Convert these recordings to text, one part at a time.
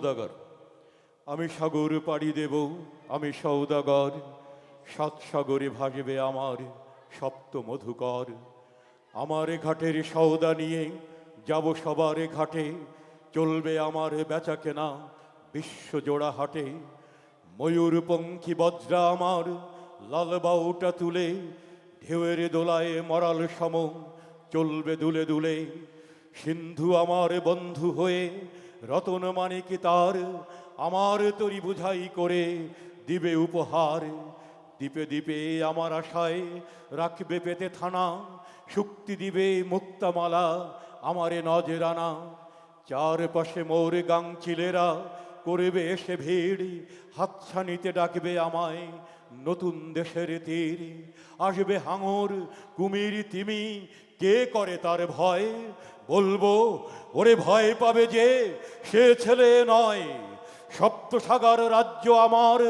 সৌদাগর। আমি সাগর পাড়ি দেব, আমি সৌদাগর। সাত সাগরে ভাসবে আমার সপ্ত মধুকর। আমার ঘাটের সৌদা নিয়ে যাব সবার ঘাটে। চলবে আমার বেচা কেনা বিশ্বজোড়া হাটে। ময়ূরপঙ্খী বজ্রা আমার লাল বাউটা তুলে, ঢেউয়ের দোলায় মরাল সম চলবে দুলে দুলে। সিন্ধু আমার বন্ধু হয়ে রতন মানে কি তার? আমার তরি বুঝাই করে দিবে উপহার। দ্বীপে দ্বীপে আমার আশায় রাখবে পেতে থানা। শুক্তি দিবে মুক্তামালা আমারে নজরানা। চারপাশে মোর গাং গাংচিলেরা করবে এসে ভিড়, হাতছানিতে ডাকবে আমায়, নতুন দেশের তীর। আসবে হাঙর, কুমির, তিমি, কে করে তার ভয়? বলব, ওরে ভয় পাবে যে সে ছেলে নয়। সপ্তসাগর রাজ্য আমার,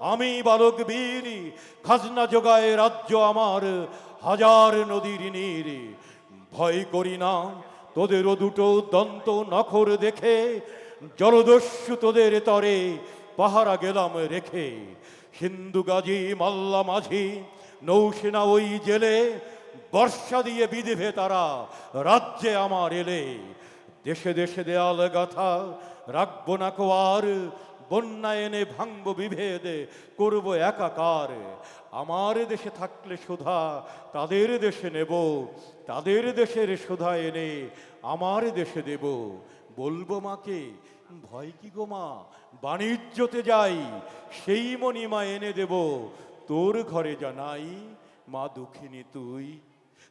আমি বালক বীর। খাজনা যোগায় রাজ্য আমার, হাজার নদীর নীর। ভয় করি না, তোদেরও দুটো দন্ত নখর দেখে জলদস্যু তোদের তরে পাহারা গেলাম রেখে। সিন্ধু গাজী, মাল্লা মাঝি, নৌসেনা ওই জেলে, বর্ষা দিয়ে বিধিবে তারা, রাজ্যে আমার এলে। দেশে দেশে দেয়াল গাথা রাখব না কোয়ার বন্যা এনে ভাঙব বিভেদ, করব একাকার। আমার দেশে থাকলে সুধা তাদের দেশে নেব, তাদের দেশের সুধা এনে আমার দেশে দেব। বলব মাকে, ভয় কি গো মা? বাণিজ্যতে যাই, সেই মণিমা এনে দেব। তোর ঘরে জানাই, মা দুঃখিনী তুই।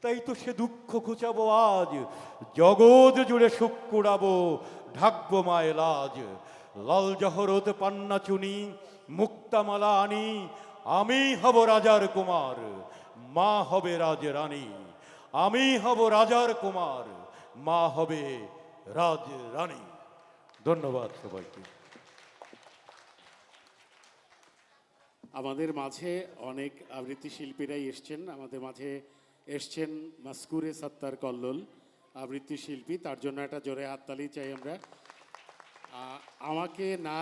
তাই তো সে দুঃখ ঘুচাবো আজ, জগৎ জুড়ে সুখ কুড়াবো, ঢাকবো মায় লাজ। লাল জহরত পান্না চুনি, মুক্তামালা আনি, আমি হব রাজার কুমার, মা হবে রাজ রানী আমি হব রাজার কুমার, মা হবে রাজ রানী। ধন্যবাদ সবাইকে। আমাদের মাঝে অনেক আবৃত্তি শিল্পীরাই এসছেন। আমাদের মাঝে এসছেন মাস্কুরে সত্তার কল্লোল আবৃত্তি শিল্পী তার জন্য একটা জোরে হাততালি চাই আমরা। আমাকে না